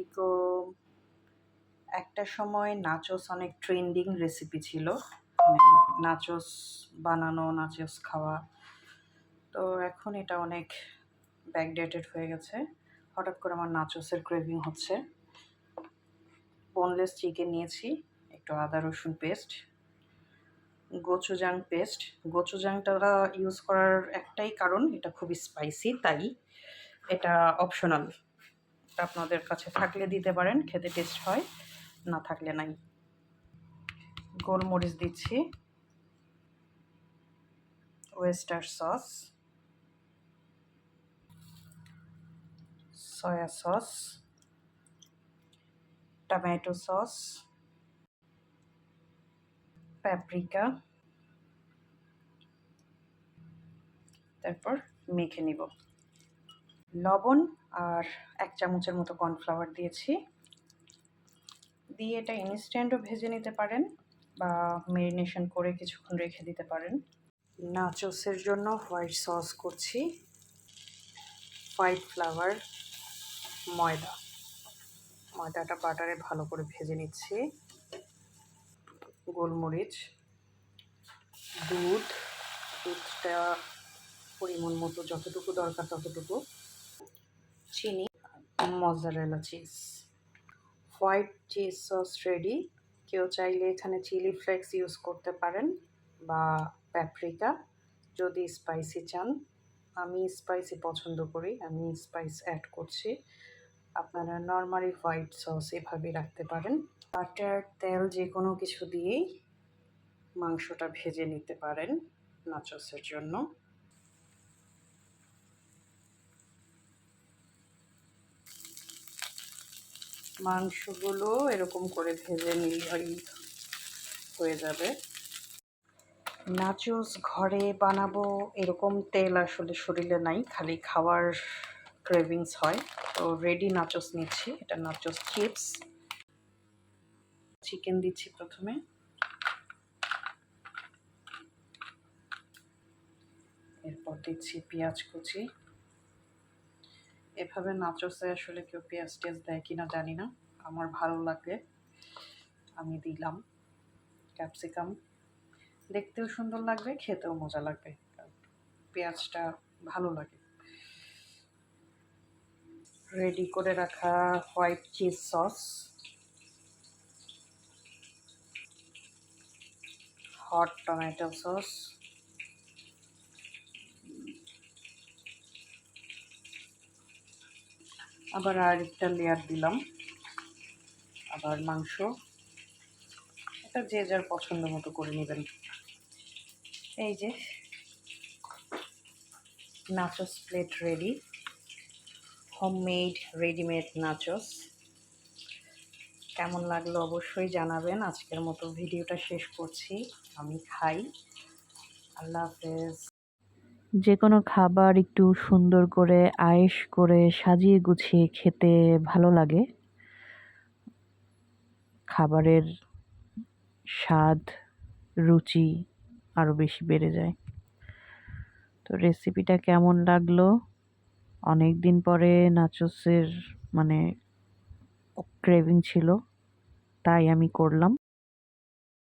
আলাইকুম একটা সময় নাচোস অনেক ট্রেন্ডিং রেসিপি ছিল। মানে নাচোস বানানো নাচোস খাওয়া। তো এখন এটা অনেক ব্যাকডেটেড হয়ে গেছে। হঠাৎ করে আমার নাচোসের ক্রেভিং হচ্ছে। বোনলেস চিকেন নিয়েছি, একটু আদা, রসুন পেস্ট গোচুজাং পেস্ট গোচুজাংটা ইউজ করার একটাই কারণ, এটা খুবই স্পাইসি তাই এটা অপশনাল আপনাদের কাছে থাকলে দিতে পারেন, খেতে টেস্ট হয়, না থাকলে নাই। গোলমরিচ দিচ্ছি। Oyster sauce soya sauce tomato sauce paprika তারপর মেখে নিব। লবণ আর এক চামচের মতো কর্নফ্লাওয়ার দিয়েছি। দিয়ে এটা ইনস্ট্যান্টও ভেজে নিতে পারেন বা মেরিনেশন করে কিছুক্ষণ রেখে দিতে পারেন। নাচোসের জন্য হোয়াইট সস করছি। হোয়াইট ফ্লাওয়ার ময়দা। ময়দাটা বাটারে ভালো করে ভেজে নিচ্ছি। গোলমরিচ, দুধ, দুধটা পরিমাণ মতো যতটুকু দরকার ততটুকু। চিনি, mozzarella cheese. White cheese sauce ready. কেউ চাইলে এখানে চিলি ফ্লেক্স ইউজ করতে পারেন বা প্যাপ্রিকা, যদি স্পাইসি চান। আমি স্পাইসি পছন্দ করি, আমি স্পাইস অ্যাড করছি। আপনারা নর্মালি হোয়াইট সস এভাবে রাখতে পারেন। বাটার, তেল যে কোনো কিছু দিয়েই মাংসটা ভেজে নিতে পারেন নাচসের জন্য। মাংসগুলো এরকম করে ভেজে নিলেই হয়ে যাবে। নাচোস ঘরে বানাবো এরকম তেল আসলে শরীরে নাই, খালি খাওয়ার ক্রেভিংস হয়। তো রেডি নাচোস নিচ্ছি, এটা নাচোস চিপস চিকেন দিচ্ছি প্রথমে। এরপর দিচ্ছি পেঁয়াজ কুচি। এভাবে নাচোসে আসলে কেউ পেঁয়াজ টেয়াজ দেয় কিনা জানি না। আমার ভালো লাগে। আমি দিলাম ক্যাপসিকাম। দেখতেও সুন্দর লাগবে, খেতেও মজা লাগবে। পেঁয়াজটা ভালো লাগে। রেডি করে রাখা white cheese sauce hot tomato sauce আবার আরেকটা লেয়ার দিলাম। আবার মাংস। এটা যে যার পছন্দ মতো করে নেবেন। এই যে nachos plate ready homemade readymade nachos কেমন লাগল অবশ্যই জানাবেন। আজকের মতো ভিডিওটা শেষ করছি। আমি খাই। আল্লাহ হাফেজ। যে কোনো খাবার একটু সুন্দর করে, আয়েশ করে সাজিয়ে গুছিয়ে খেতে ভালো লাগে। খাবারের স্বাদ, রুচি আরও বেশি বেড়ে যায়। তো রেসিপিটা কেমন লাগল? অনেক দিন পরে নাচোসের মানে ক্রেভিং ছিল, তাই আমি করলাম।